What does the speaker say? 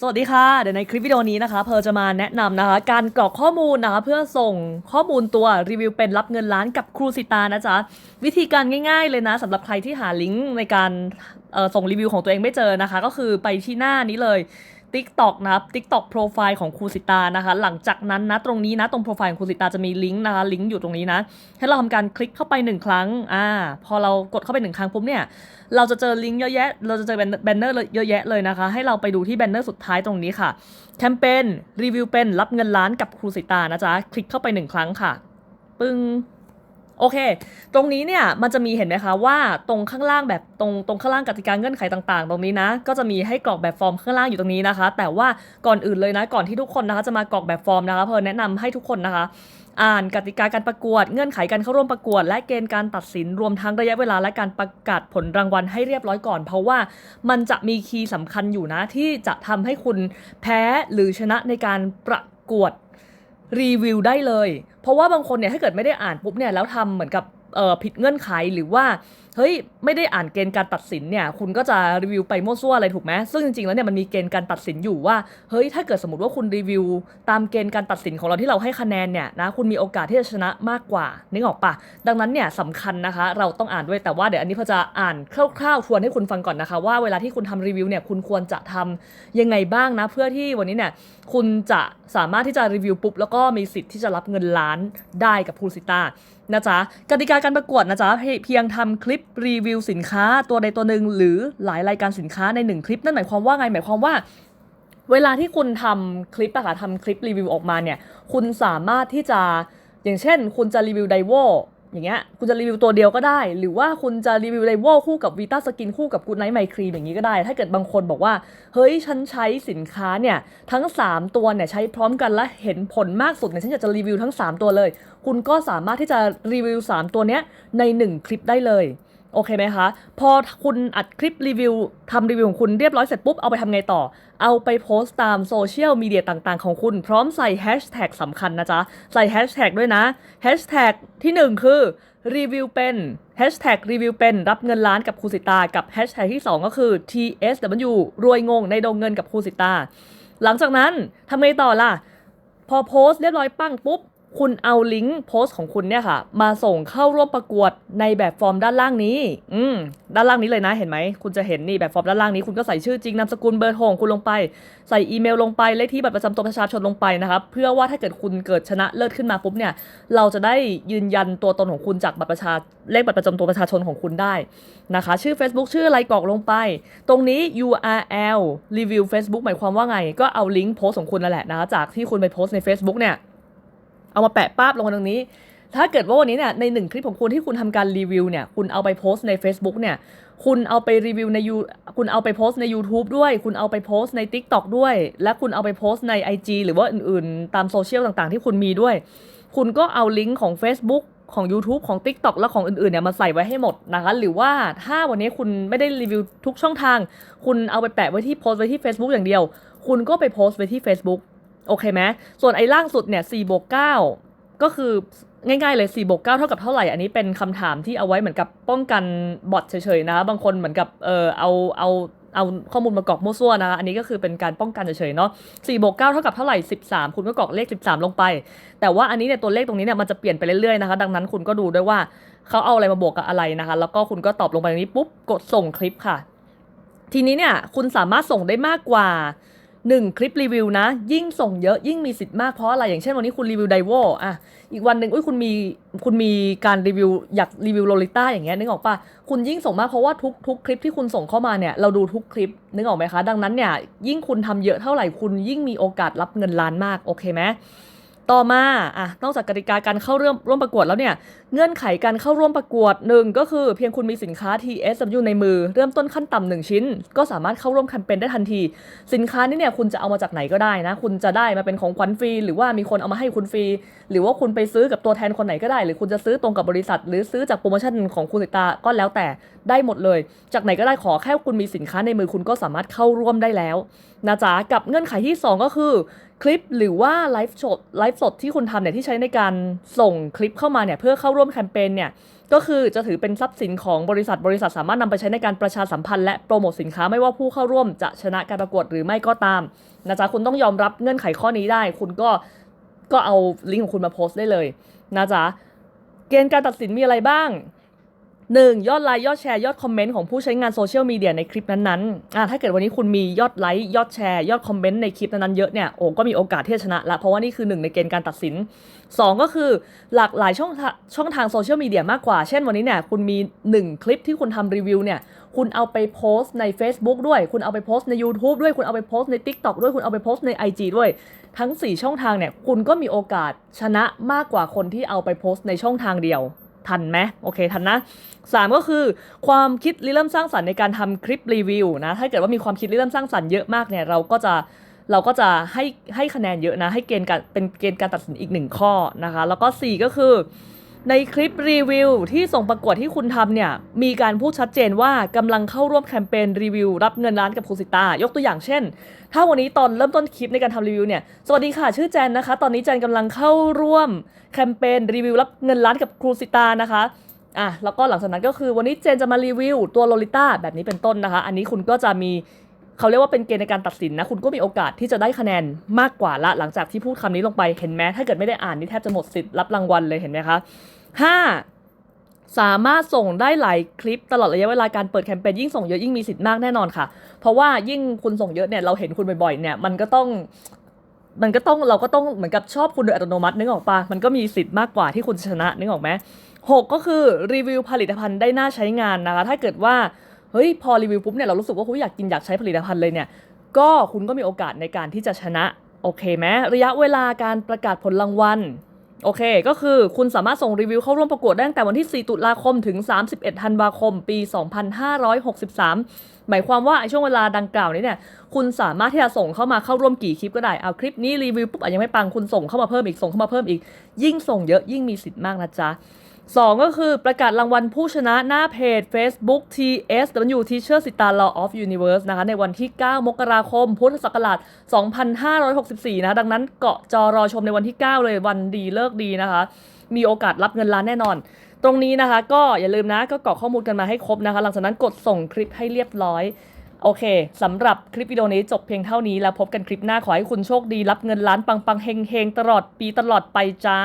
สวัสดีค่ะ เดี๋ยวในคลิปวิดีโอนี้นะคะ เพอจะมาแนะนำนะคะ การกรอกข้อมูลนะคะ เพื่อส่งข้อมูลตัวรีวิวเป็นรับเงินล้านกับครูสิตานะจ๊ะ วิธีการง่ายๆเลยนะสำหรับใครที่หาลิงก์ในการส่งรีวิวของตัวเองไม่เจอนะคะ ก็คือไปที่หน้านี้เลย TikTok นะครับ TikTok โปรไฟล์ของครูสิตานะคะ หลังจากนั้นนะตรงนี้นะตรงโปรไฟล์ของครูสิตาจะมีลิงก์นะคะลิงก์อยู่ตรงนี้นะให้เราทำการคลิกเข้าไปหนึ่งครั้งอ่าพอเรากดเข้าไปหนึ่งครั้งปุ๊บเนี่ยเราจะเจอลิงก์เยอะแยะ เราจะเจอแบนเนอร์เยอะแยะเลยนะคะ ให้เราไปดูที่แบนเนอร์สุดท้ายตรงนี้ค่ะแคมเปญรีวิวเป็นรับเงินล้านกับครูสิตานะจ๊ะคลิกเข้าไปหนึ่งครั้งค่ะ ปึ้ง โอเค ตรงนี้เนี่ยมันจะมีเห็นไหมคะว่าตรงข้างล่างแบบตรงตรงข้างล่างกติกาเงื่อนไขต่างๆ ตรงนี้นะ ก็จะมีให้กรอกแบบฟอร์มข้างล่างอยู่ตรงนี้นะคะ แต่ว่าก่อนอื่นเลยนะก่อนที่ทุกคนนะคะจะมากรอกแบบฟอร์มนะคะเพอแนะนำให้ทุกคนนะคะ อ่านกติกาการประกวด เงื่อนไขการเข้าร่วมประกวด และเกณฑ์การตัดสินรวมทั้งระยะเวลาและการประกาศผลรางวัลให้เรียบร้อยก่อน เพราะว่ามันจะมีคีย์สำคัญอยู่นะที่จะทำให้คุณแพ้หรือชนะในการประกวด รีวิวได้เลย เพราะว่าบางคนเนี่ยถ้าเกิดไม่ได้อ่านปุ๊บเนี่ยแล้วทำเหมือนกับผิดเงื่อนไขหรือว่า เฮ้ยไม่ได้อ่านเกณฑ์การตัดสินเนี่ยคุณก็จะรีวิวไปมั่วซั่วอะไรถูกไหมซึ่งจริงๆแล้วเนี่ยมันมีเกณฑ์การตัดสินอยู่ว่าเฮ้ยถ้าเกิดสมมติว่าคุณรีวิว ตามเกณฑ์การตัดสินของเราที่เราให้คะแนนเนี่ยนะคุณมีโอกาสที่จะชนะมากกว่านึกออกปะดังนั้นเนี่ยสำคัญนะคะ เราต้องอ่านด้วยแต่ว่าเดี๋ยวอันนี้พอจะอ่านคร่าวๆทวนให้คุณฟังก่อนนะคะ ว่าเวลาที่คุณทำรีวิวเนี่ยคุณควรจะทำยังไงบ้างนะ เพื่อที่วันนี้เนี่ยคุณจะสามารถที่จะรีวิวปุ๊บแล้วก็มีสิทธิ์ที่จะรับเงินล้านได้กับพูสิต้านะจ๊ะกติกาการประกวดนะจ๊ะเพียงทำคลิปรีวิวสินค้าตัวใดตัวหนึ่งหรือหลายรายการสินค้าในหนึ่งคลิป นั่นหมายความว่าไงหมายความว่า เวลาที่คุณทำคลิปอะค่ะทำคลิปรีวิวออกมาเนี่ยคุณสามารถที่จะอย่างเช่น คุณจะรีวิวไดโวอย่างเงี้ยคุณจะรีวิวตัวเดียวก็ได้ หรือว่าคุณจะรีวิวไดโวคู่กับวีตาสกินคู่กับกูดไนท์ไมครีมอย่างนี้ก็ได้ ถ้าเกิดบางคนบอกว่า เฮ้ย ฉันใช้สินค้าเนี่ย ทั้ง 3 ตัวเนี่ยใช้พร้อมกันและเห็นผลมากสุดเนี่ยฉันอยากจะรีวิวทั้ง 3 ตัวเลย คุณก็สามารถที่จะรีวิว 3 ตัวเนี้ยใน 1 คลิปได้เลย โอเคไหมคะ พอคุณอัดคลิปรีวิวทำรีวิวของคุณเรียบร้อยเสร็จปุ๊บ เอาไปทำไงต่อ เอาไปโพสต์ตามโซเชียลมีเดียต่างๆ ของคุณ พร้อมใส่แฮชแท็กสำคัญนะจ๊ะ ใส่แฮชแท็กด้วยนะแฮชแท็กที่ 1 คือรีวิวเป็นแฮชแท็กรีวิวเป็นรับเงินล้านกับครูสิตา กับแฮชแท็กที่ 2 ก็คือ TSW รวยงงในดงเงินกับครูสิตา หลังจากนั้นทำไงต่อล่ะ พอโพสต์เรียบร้อยปั้งปุ๊บ คุณเอาลิงก์โพสต์ของคุณเนี่ยค่ะ มาส่งเข้าร่วมประกวดในแบบฟอร์มด้านล่างนี้ อืม ด้านล่างนี้เลยนะ เห็นไหม คุณจะเห็นนี่แบบฟอร์มด้านล่างนี้ คุณก็ใส่ชื่อจริง นามสกุล เบอร์โทรของคุณลงไป ใส่อีเมลลงไป เลขที่บัตรประจำตัวประชาชนลงไปนะครับ เพื่อว่าถ้าเกิดคุณเกิดชนะเลิศขึ้นมาปุ๊บเนี่ย เราจะได้ยืนยันตัวตนของคุณจากบัตรประชา เลขบัตรประจำตัวประชาชนของคุณได้นะคะ ชื่อ Facebook ชื่ออะไรกรอกลงไป ตรงนี้ URL รีวิว Facebook หมายความว่าไง ก็เอาลิงก์โพสต์ของคุณนั่นแหละนะคะจากที่คุณไปโพสต์ใน Facebook เนี่ย เอามาแปะป้าบลงตรงนี้ ถ้าเกิดว่าวันนี้เนี่ยในหนึ่งคลิปของคุณที่คุณทำการรีวิวเนี่ยคุณเอาไปโพสต์ใน Facebook เนี่ยคุณเอาไปรีวิวในยูคุณเอาไปโพสต์ใน YouTube ด้วย คุณเอาไปโพสต์ใน TikTok ด้วย และคุณเอาไปโพสต์ใน IG หรือว่าอื่นๆ ตามโซเชียลต่างๆ ที่คุณมีด้วย คุณก็เอาลิงก์ของ Facebook ของ YouTube ของ TikTok และของอื่นๆเนี่ยมาใส่ไว้ให้หมดนะคะหรือว่าถ้าวันนี้คุณไม่ได้รีวิวทุกช่องทาง คุณเอาไปแปะไว้ที่โพสต์ไว้ที่ Facebook อย่างเดียว คุณก็ไปโพสต์ไว้ที่ Facebook โอเคไหมส่วนไอ้ล่างสุดเนี่ย4บวก9ก็คือง่ายๆเลย4บวก9เท่ากับเท่าไหร่ อันนี้เป็นคำถามที่เอาไว้เหมือนกับป้องกันบอทเฉยๆนะ บางคนเหมือนกับเออเอาเอาเอาข้อมูลมากรอกมั่วซั่วนะคะอันนี้ก็คือเป็นการป้องกันเฉยๆเนาะ4บวก9เท่ากับเท่าไหร่ 13 คุณก็กรอกเลข 13 ลงไป แต่ว่าอันนี้เนี่ยตัวเลขตรงนี้เนี่ยมันจะเปลี่ยนไปเรื่อยๆนะคะ ดังนั้นคุณก็ดูด้วยว่าเขาเอาอะไรมาบวกกับอะไรนะคะ แล้วก็คุณก็ตอบลงไปตรงนี้ปุ๊บกดส่งคลิปค่ะ ทีนี้เนี่ยคุณสามารถส่งได้มากกว่า 1 คลิปรีวิวนะ ยิ่งส่งเยอะยิ่งมีสิทธิ์มากเพราะอะไรอย่างเช่นวันนี้คุณรีวิวไดโวอะอีกวันหนึ่งอุ้ยคุณมีคุณมีการรีวิวอยากรีวิวโลลิต้าอย่างเงี้ยนึกออกปะคุณยิ่งส่งมากเพราะว่าทุกทุกคลิปที่คุณส่งเข้ามาเนี่ยเราดูทุกคลิปนึกออกไหมคะ ดังนั้นเนี่ยยิ่งคุณทำเยอะเท่าไหร่คุณยิ่งมีโอกาสรับเงินล้านมากโอเคไหม ต่อมาอะนอกจากกติกาการเข้าร่วมร่วมประกวดแล้วเนี่ย เงื่อนไขการเข้าร่วมประกวดหนึ่งก็คือเพียงคุณมีสินค้า TSW ในมือ เริ่มต้นขั้นต่ำหนึ่งชิ้น ก็สามารถเข้าร่วมแคมเปญได้ทันที สินค้านี้เนี่ยคุณจะเอามาจากไหนก็ได้นะ คุณจะได้มาเป็นของขวัญฟรี หรือว่ามีคนเอามาให้คุณฟรี หรือว่าคุณไปซื้อกับตัวแทนคนไหนก็ได้ หรือคุณจะซื้อตรงกับบริษัท หรือซื้อจากโปรโมชั่นของคุณสิตาก็แล้วแต่ได้หมดเลย จากไหนก็ได้ขอแค่คุณมีสินค้าในมือคุณก็สามารถเข้าร่วมได้แล้วนะจ๊ะกับเงื่อนไขที่สองก็คือ คลิปหรือว่าไลฟ์สดไลฟ์สดที่คุณทำเนี่ยที่ใช้ในการส่งคลิปเข้ามาเนี่ยเพื่อเข้าร่วมแคมเปญเนี่ยก็คือจะถือเป็นทรัพย์สินของบริษัทบริษัทสามารถนำไปใช้ในการประชาสัมพันธ์และโปรโมทสินค้าไม่ว่าผู้เข้าร่วมจะชนะการประกวดหรือไม่ก็ตามนะจ๊ะคุณต้องยอมรับเงื่อนไขข้อนี้ได้ คุณก็ก็เอาลิงก์ของคุณมาโพสต์ได้เลยนะจ๊ะเกณฑ์การตัดสินมีอะไรบ้าง 1. ยอดไลค์ยอดแชร์ยอดคอมเมนต์ของผู้ใช้งานโซเชียลมีเดียในคลิปนั้นๆอ่าถ้าเกิดวันนี้คุณมียอดไลค์ยอดแชร์ยอดคอมเมนต์ในคลิปนั้นๆเยอะเนี่ยโอ้ก็มีโอกาสที่จะชนะละเพราะว่านี่คือหนึ่งในเกณฑ์การตัดสิน 2 ก็คือหลากหลายช่องทางช่องทางโซเชียลมีเดียมากกว่า เช่นวันนี้เนี่ยคุณมี 1 คลิปที่คุณทำรีวิวเนี่ยคุณเอาไปโพสต์ใน Facebook ด้วย คุณเอาไปโพสต์ใน YouTube ด้วย คุณเอาไปโพสต์ใน TikTok ด้วย คุณเอาไปโพสต์ใน IG ด้วย ทั้ง 4 ช่องทางเนี่ย คุณก็มีโอกาสชนะมากกว่าคนที่เอาไปโพสต์ในช่องทางเดียว ทันไหมโอเคทันนะ 3 ก็คือความคิดริเริ่มสร้างสรรค์ในการทำคลิปรีวิวนะถ้าเกิดว่ามีความคิดริเริ่มสร้างสรรค์เยอะมากเนี่ยเราก็จะเราก็จะให้ให้คะแนนเยอะนะให้เกณฑ์การเป็นเกณฑ์การตัดสินอีกหนึ่งข้อนะคะ แล้วก็ 4 ก็คือ ในคลิปรีวิวที่ส่งประกวดที่คุณทำเนี่ย มีการพูดชัดเจนว่ากำลังเข้าร่วมแคมเปญรีวิว รับเงินล้านกับครูสิตายกตัวอย่างเช่น ถ้าวันนี้ตอนเริ่มต้นคลิปในการทำรีวิวเนี่ย สวัสดีค่ะ ชื่อแจนนะคะ ตอนนี้แจนกำลังเข้าร่วมแคมเปญรีวิว รับเงินล้านกับครูสิตานะคะอะแล้วก็หลังจากนั้นก็คือวันนี้เจนจะมารีวิว ตัวโลลิต้าแบบนี้เป็นต้นนะคะ อันนี้คุณก็จะมีเขาเรียกว่าเป็นเกณฑ์ในการตัดสินนะ คุณก็มีโอกาสที่จะได้คะแนนมากกว่าละ หลังจากที่พูดคำนี้ลงไปเห็นไหมถ้าเกิดไม่ได้อ่านนี่แทบจะหมดสิทธิ์รับรางวัลเลยเห็นไหมคะ ห้าสามารถส่งได้หลายคลิปตลอดระยะเวลาการเปิดแคมเปญยิ่งส่งเยอะยิ่งมีสิทธิ์มากแน่นอนค่ะ เพราะว่ายิ่งคุณส่งเยอะเนี่ยเราเห็นคุณบ่อยๆเนี่ยมันก็ต้องมันก็ต้องเราก็ต้องเหมือนกับชอบคุณโดยอัตโนมัตินึกออกปะมันก็มีสิทธิ์มากกว่าที่คุณชนะนึกออกไหมหกก็คือรีวิวผลิตภัณฑ์ได้น่าใช้งานนะคะ ถ้าเกิดว่าเฮ้ยพอรีวิวปุ๊บเนี่ยเรารู้สึกว่าคุณอยากกินอยากใช้ผลิตภัณฑ์เลยเนี่ย ก็คุณก็มีโอกาสในการที่จะชนะ โอเคไหมระยะเวลาการประกาศผลรางวัล โอเค ก็คือคุณสามารถส่งรีวิวเข้าร่วมประกวดได้ตั้งแต่วันที่ 4 ตุลาคมถึง 31 ธันวาคม ปี 2563 หมายความว่าไอ้ช่วงเวลาดังกล่าวนี้เนี่ย คุณสามารถที่จะส่งเข้ามาเข้าร่วมกี่คลิปก็ได้ เอาคลิปนี้รีวิวปุ๊บอะยังไม่ปัง คุณส่งเข้ามาเพิ่มอีก ส่งเข้ามาเพิ่มอีก ยิ่งส่งเยอะยิ่งมีสิทธิ์มากนะจ๊ะ สองก็คือประกาศรางวัลผู้ชนะหน้าเพจ Facebook TSW Teacher สิตา Law of Universe นะคะในวันที่ 9 มกราคม พุทธศักราช 2564 นะ ดังนั้นเกาะจอรอชมในวันที่ 9 เลยวันดีเลิกดีนะคะ มีโอกาสรับเงินล้านแน่นอน ตรงนี้นะคะก็อย่าลืมนะก็กรอกข้อมูลกันมาให้ครบนะคะ หลังจากนั้นกดส่งคลิปให้เรียบร้อยโอเค สำหรับคลิปวิดีโอนี้จบเพียงเท่านี้แล้วพบกันคลิปหน้าขอให้คุณโชคดีรับเงินล้านปังๆเฮงๆ ตลอดปีตลอดไปจ้า